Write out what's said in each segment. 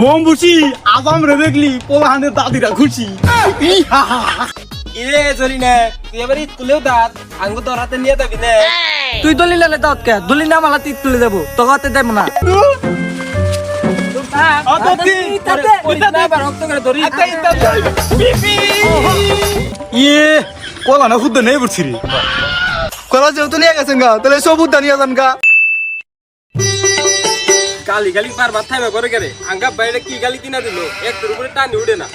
Bomb বুঝি আজাম রে দেখলি পোলাহানের দাদিরা খুশি। ইরে চলি না তুই এবার স্কুলেও দাঁত আঙ্গু তোর হাতে নিয়ে যাবি না। তুই দলি লালে দাওত কে দলি না মালা তিত তুলে দেবো তোকে হাতে দেব না। ইয়ে কলা না খুদ্দ নেই বুঝছি রে কলা যেহেতু নিয়ে গেছেন গা তাহলে সবুজ দানিয়ে যান গা। গালি গালি পার মাথায় ব্যবহার করে? আঙ্গা বাইরে কি গালি কিনা দিল? একটুর উপরে টানি উঠে না।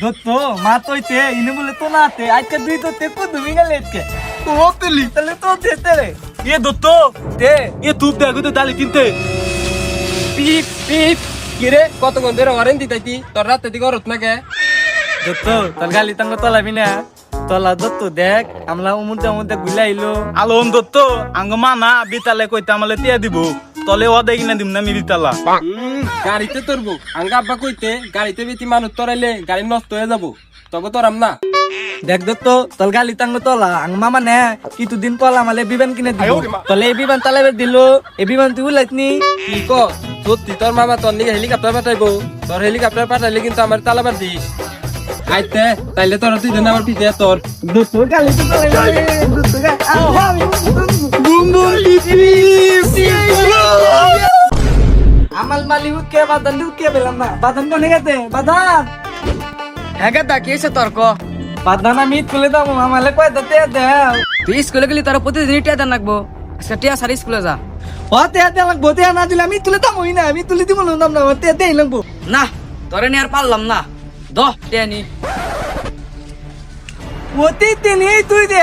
দত্ত মা তইতে ইনে বলে তো না তে আজকে দুই তো তে কো তুমি গেলে কে তো তেলি তাহলে তো তেতে রে ইয়ে দত্ত তে ইয়ে তুপ দেখো তো দালি কিনতে। পিপ পিপ। কিরে কতক্ষণ ধরে অরেন দিতাইতি? তোর রাতে দিকে অরত না কে দত্ত তোর গালি তাঙ্গ তলাবি না। তলা দত্ত দেখ আমলা উমুদে উমুদে গুলাইলো। আলোন দত্ত আঙ্গ মানা বিতালে কইতে আমালে তিয়া দিব তলে ওদে কিনা দিম না মি বিতালা হুম, গাড়িতে তোরবো। আঙ্গা আব্বা কইতে গাড়িতে বেশি মানুষ তোরাইলে গাড়ি নষ্ট হয়ে যাব। তবে তোরাম না। দেখ দত্ত তোর গালি তাঙ্গ তলা আং মামা নে কিছু দিন পলা আমালে বিমান কিনে দিব। তলে এই বিমান তালাবে দিল এই বিমান তুই উলাইতনি কি ক সত্যি তোর মামা তোর নিকে হেলিকপ্টার পাঠাইবো। তোর হেলিকপ্টার পাঠাইলে কিন্তু আমার তালাবার দিস। আইতে তাইলে তোর তুই দেন আমার পিছিয়ে তোর। দত্ত গালি তো দত্ত গালি বুম বুম আমাল মালি উঠকে বাদান উঠকে পেলাম না। বাদান কোনে গেছে? বাদান হ্যাঁ দা কি হয়েছে তর্ক? বাদান আমি তুলে দাম আমালে কয় দতে দেও? তুই স্কুলে গেলি তোর প্রতিদিন টিয়া দেন রাখব আজকে টিয়া সারি স্কুলে যা। ও তে তে লাগবো তে না দিলে আমি তুলে দাম হই না আমি তুলে দিব না দাম না তে তে লাগবো। না তোরে নিয়ে আর পারলাম না। দ টিয়া নি। প্রতিদিন এই তুই দে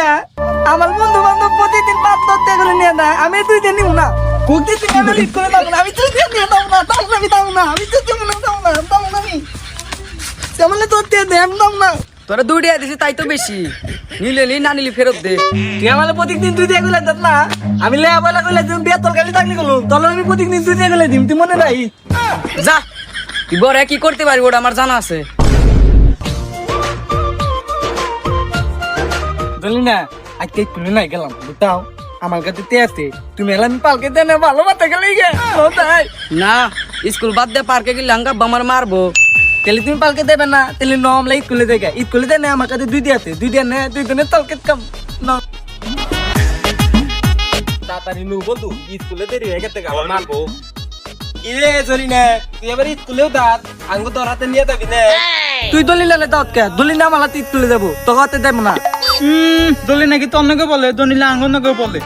আমার বন্ধু বান্ধব প্রতিদিন পাঁচ করে নিয়ে না আমি তুই দে নিব না। প্রতিদিন আমি করে না। আমি তুই দে নিয়ে দাম না। আমি দাম না। আমি তুই দিব না। দাম না। দাম না আমি। তেমন তোর তে দে আমি না। তোরে দুই টিয়া দিছি তাই তো বেশি। নিলে নি না নিলি ফেরত দে। তুই আমার প্রত্যেকদিন তুই দিয়ে গেলে না। আমি লেয়া বলা গেলে তুমি বিয়া তোর গালি থাকলে গেলো তাহলে আমি দিয়ে গেলে দিম তুই মনে নাই যা তুই বড় কি করতে পারবি ওটা আমার জানা আছে। বলি না? আজকে তুলে নাই গেলাম বুঝতাও? আমার কাছে তে আছে তুমি এলাম পালকে দেন ভালো মাথা গেলে না স্কুল বাদ দে পার্কে গেলে আঙ্গা বামার মারবো। তাহলে তুমি পালকে দেবে না তাহলে নম লাই স্কুলে দেখে স্কুলে দেয় না আমার কাছে দুই দিয়ে আছে দুই দিয়ে না দুই দিনে তলকে কাম না তাড়াতাড়ি নু বন্ধু স্কুলে দেরি হয়ে গেছে আমার মারবো। ইরে চলি না তুই এবার স্কুলেও দাঁত আঙ্গু তোর হাতে নিয়ে যাবি না। তুই দলি লালে দাওত কে দলি না মালা তুই তুলে দেবো তোকে হাতে দেব না। হুম দলি নাকি তন্নকে বলে দনিলে আঙ্গনকে বলে।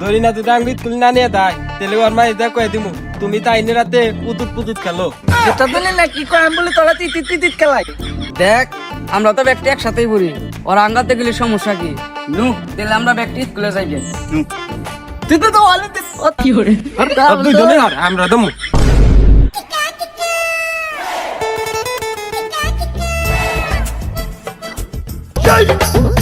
ধরি না তুই আঙ্গু স্কুল না নিয়ে তাই তেলে ওর মা এটা কয়ে দিমু তুমি তাই নে রাতে পুতুত পুতুত খেলো। এটা দলি না কি কয় আমি বলে তোরা তুই তিত তিত খেলাই। দেখ আমরা তো ব্যক্তি একসাথেই পড়ি ওর আঙ্গাতে গেলে সমস্যা কি? নু তাহলে আমরা ব্যক্তি স্কুলে যাই গে। তুই তো তো কি করে আর আমরা দমু। কিরে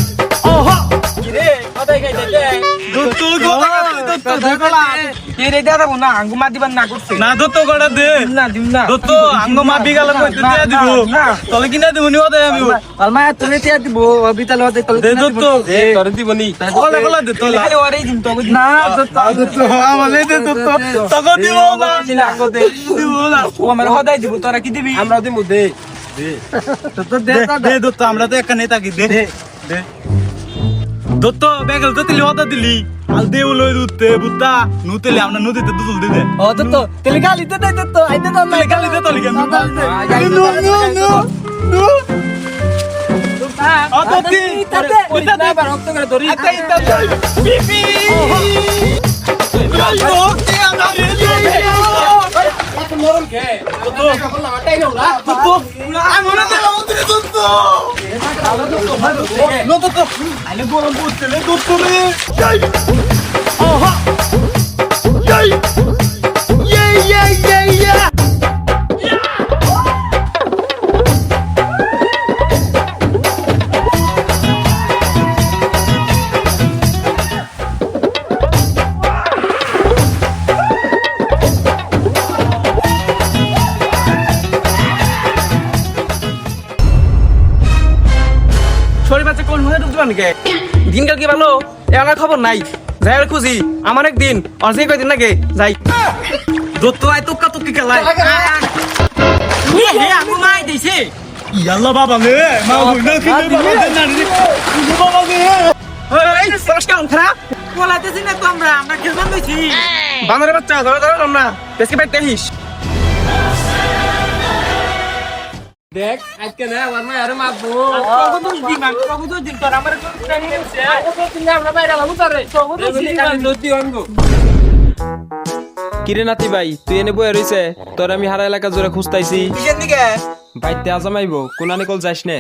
কে দিব দিব। দে দে আমার হদাই দিব তোরা কি দিবি? আমরা দিমু দে। তো আমরা তো একা নেতা কি দে। দে। দত্ত বেগল তো তিলি ওদা দিলি আল দে উলই দুতে বুতা নুতেলে আমরা নদীতে দুদুল দে দে ও তো তো তেলে গালি দে দে তো আইতে তো তেলে গালি দে তলে কেন? নো নো নো নো আ দত্তি তাতে ওইটা না বার রক্ত করে ধরি আতে ইতা বিপি আইও কে আমরা রে নরম কে দত্ত দত্ত আমরা তো আমাদের দত্ত নো দত্ত আলে গরম পড়ছে রে দত্ত রে যাই আহা যাই শরীর বাচ্চা কোন হয়ে ঢুকতে পারনি দিনকাল কি ভালো? এনার খবর নাই। যাই আর খুঁজি। আমার একদিন অর্ধেক কয়দিন লাগে যাই। দত্ত আয় তোকা তোকি খেলায় আমি দিছে। ইয়াল্লা বাবা রে মা হইনা কিনে বাবা দে না রে বাবা রে এই সরস্কার খারাপ বলাইতেছি না তো আমরা আমরা বানরের বাচ্চা ধরে ধরে না বেশি বাইতে হিস দেখ আজকে না আমার মা আরে মারবো কত দিন মান কত দিন তোর আমার কিরে নাতি ভাই তুই এনে বয়ে রইছে তোর আমি হারা এলাকা জোরে খুঁজতাইছি কিসের দিকে বাইতে আজামাইবো কোনানি কল যাস নে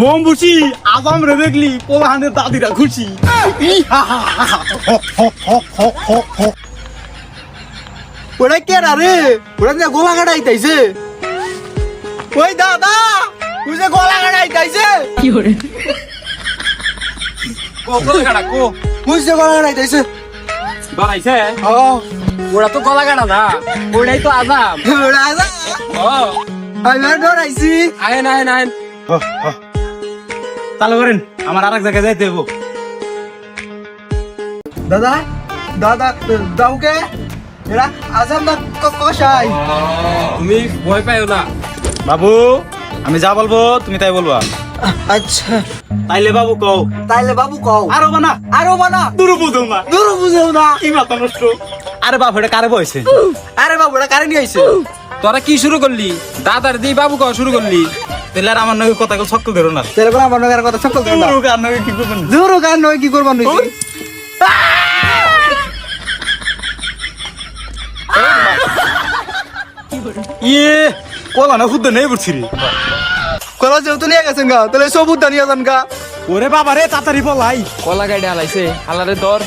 বোম বুঝি আজাম রে দেখলি পোলাহানের দাদিরা খুশি। ওরা কে রে ওরা যে গোলা কাটাইতাইছে। ওই দাদা তুই যে গোলা কাটাইতাইছে। তুই যে গোলা কাটাইতাইছে। বাড়াইছে? ও। ওরা তো গলা কাটা না ওটাই তো আজাম। ওরা আজা ও। আমি আর ডরাইছি। আহেন আহেন আহেন। চালু করেন আমার আরেক জায়গায় যাইতে হব দাদা দাদা দাউকে এরা আজাম না ক- কষাই তুমি ভয় পাইও না। বাবু আমি যা বলব তুমি তাই বলবা। আচ্ছা। তাইলে বাবু কও। তাইলে বাবু কও। আরও বানা। আরও বানা। দূর বুঝো না। দূর বুঝেও না। কি মাথা নষ্ট। আরে বাপ এটা কারে বয়সে? আরে বাবু এটা কারে নিয়ে আইছে? তোরা কি শুরু করলি? দাদার দি বাবু কও শুরু করলি? তাহলে আর আমার নগে কথা সকল ধরো না। তেরে কোন আমার নগরের কথা সকল দিন না। দূর আর নগে কি করবেন? দূর গান নয় কি করবার নই ইয়ে কলা না খুদ্দ নেই বুঝছি কলা যেহেতু নিয়ে গেছেন গা তাহলে সবুজ দানিয়া যান গা। ওরে বাবা রে তাড়াতাড়ি বলাই। কলা গাড়ি হালাইছে হালারে ধর।